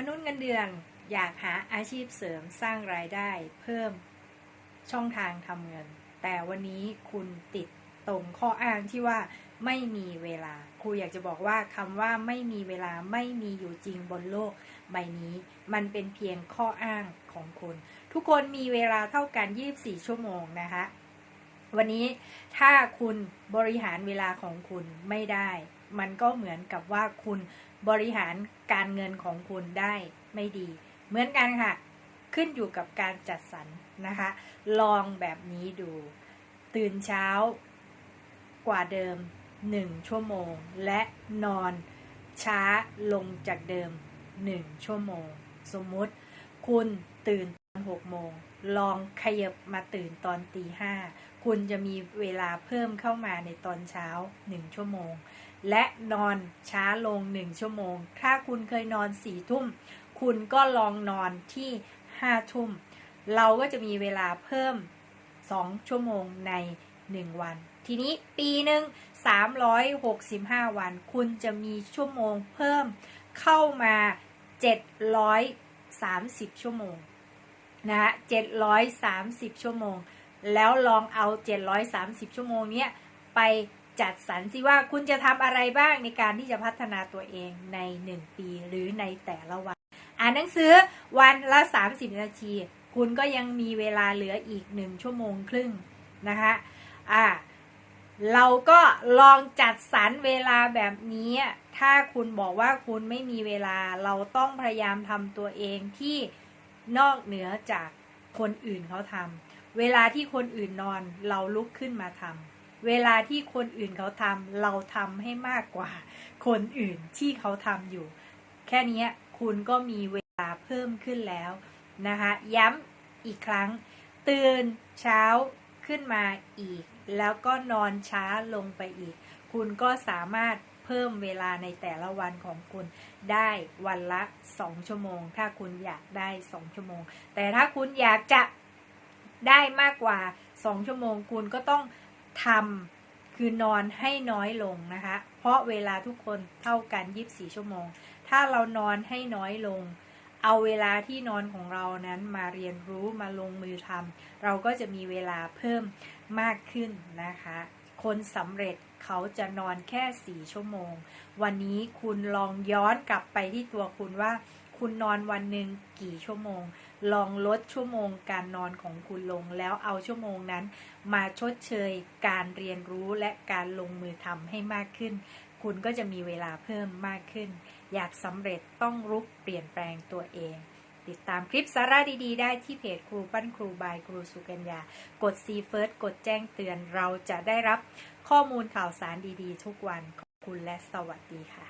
มนุษย์เงินเดือนอยากหาอาชีพเสริมสร้างรายได้ เพิ่มช่องทางทำเงิน แต่วันนี้คุณติดตรงข้ออ้างที่ว่าไม่มีเวลา ครูอยากจะบอกว่าคำว่าไม่มีเวลาไม่มีอยู่จริงบนโลกใบนี้ มันเป็นเพียงข้ออ้างของคุณทุกคนมีเวลาเท่ากัน 24 ชั่วโมงนะคะ วันนี้ถ้าคุณบริหารเวลาของคุณไม่ได้ มันก็เหมือนกับว่าคุณบริหารการเงินของคุณได้ไม่ดี เหมือนกันค่ะ ขึ้นอยู่กับการจัดสรรนะคะ ลองแบบนี้ดู ตื่นเช้ากว่าเดิม 1 ชั่วโมง และนอนช้าลงจากเดิม 1 ชั่วโมง สมมุติคุณตื่น ตอน6โมง ลองขยับมาตื่นตอนตีห้าคุณจะมีเวลาเพิ่มเข้ามาในตอนเช้า1ชั่วโมง และนอนช้าลง1ชั่วโมง ถ้าคุณเคยนอน4ทุ่ม คุณก็ลองนอนที่5ทุ่ม เราก็จะมีเวลาเพิ่ม2ชั่วโมงใน1วัน ทีนี้ปีหนึ่ง365วัน คุณจะมีชั่วโมงเพิ่มเข้ามา730ชั่วโมง นะฮะ730 ชั่วโมง แล้วลองเอา 730 ชั่วโมงเนี้ยไปจัดสรรสิว่าคุณจะทำอะไรบ้างในการที่จะพัฒนาตัวเองใน 1 ปีหรือในแต่ละวัน อ่านหนังสือวันละ 30 นาที คุณก็ยังมีเวลาเหลืออีก 1 ชั่วโมงครึ่งนะคะอ่าเราก็ลองจัดสรรเวลาแบบนี้ ถ้าคุณบอกว่าคุณไม่มีเวลา เราต้องพยายามทำตัวเองที่ นอกเหนือจากคนอื่นเขาทำเวลาที่คนอื่นนอนเราลุกขึ้นมาทำเวลาที่คนอื่นเขาทำเราทำให้มากกว่า คนอื่นที่เขาทำอยู่ แค่นี้คุณก็มีเวลาเพิ่มขึ้นแล้วนะคะ ย้ำอีกครั้ง ตื่นเช้าขึ้นมาอีก แล้วก็นอนช้าลงไปอีก คุณก็สามารถ เพิ่มเวลาในแต่ละวันของคุณได้วันละ 2 ชั่วโมง ถ้าคุณอยากได้ 2 ชั่วโมง แต่ถ้าคุณอยากจะได้มากกว่า 2 ชั่วโมง คุณก็ต้องทำคือนอนให้น้อยลงนะคะ เพราะเวลาทุกคนเท่ากัน 24 ชั่วโมง ถ้าเรานอนให้น้อยลงเอาเวลาที่นอนของเรานั้นมาเรียนรู้มาลงมือทำเราก็จะมีเวลาเพิ่มมากขึ้นนะคะ คนสำเร็จเขาจะนอนแค่4ชั่วโมง วันนี้คุณลองย้อนกลับไปที่ตัวคุณว่า คุณนอนวันหนึ่งกี่ชั่วโมง ลองลดชั่วโมงการนอนของคุณลงแล้วเอาชั่วโมงนั้น มาชดเชยการเรียนรู้และการลงมือทำให้มากขึ้น คุณก็จะมีเวลาเพิ่มมากขึ้น อยากสำเร็จต้องรุกเปลี่ยนแปลงตัวเอง ติดตามคลิปสาระดีๆ ได้ที่เพจครูปั้นครูบายครูสุกัญญา กด C First กดแจ้งเตือนเราจะได้รับข้อมูลข่าวสารดีๆ ทุกวันขอบคุณและสวัสดีค่ะ